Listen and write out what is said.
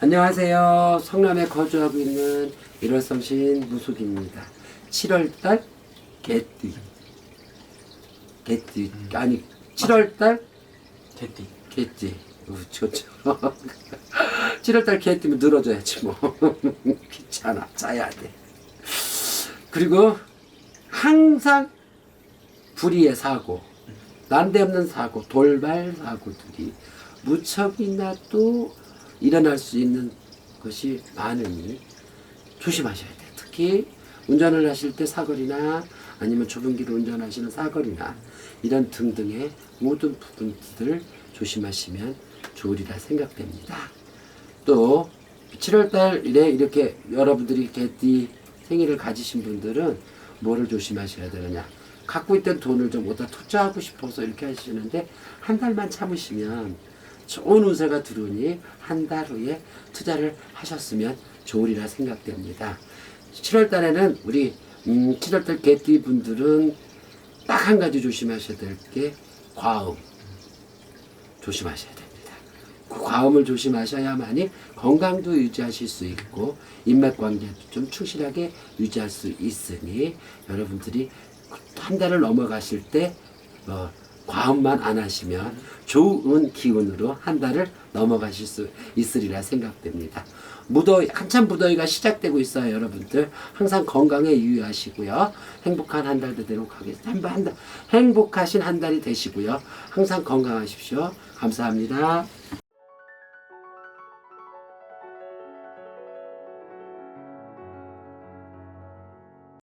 안녕하세요. 성남에 거주하고 있는 일월성신 무숙입니다. 7월달 개띠. 개띠. 아니, 7월달 개띠. 개띠. 우, 좋죠. 7월달 개띠면 늘어져야지 뭐. 귀찮아. 짜야 돼. 그리고 항상 불의의 사고, 난데없는 사고, 돌발 사고들이 무척이나 또 일어날 수 있는 것이 많으니 조심하셔야 돼요. 특히 운전을 하실 때 사거리나 아니면 좁은 길을 운전하시는 사거리나 이런 등등의 모든 부분들을 조심하시면 좋으리라 생각됩니다. 또 7월달에 이렇게 여러분들이 개띠 생일을 가지신 분들은 뭐를 조심하셔야 되느냐? 갖고 있던 돈을 좀 어디다 투자하고 싶어서 이렇게 하시는데 한 달만 참으시면 좋은 운세가 들어오니 한 달 후에 투자를 하셨으면 좋으리라 생각됩니다. 7월 달에는 우리 음, 7월 달 개띠 분들은 딱 한 가지 조심하셔야 될 게 과음 조심하셔야 됩니다. 그 과음을 조심하셔야만이 건강도 유지하실 수 있고 인맥 관계도 좀 충실하게 유지할 수 있으니 여러분들이 한 달을 넘어가실 때 어, 과음만 안 하시면 좋은 기운으로 한 달을 넘어가실 수 있으리라 생각됩니다. 무더위 한참 무더위가 시작되고 있어요, 여러분들. 항상 건강에 유의하시고요. 행복한 한 달 되도록 하겠습니다. 행복하신 한 달이 되시고요. 항상 건강하십시오. 감사합니다.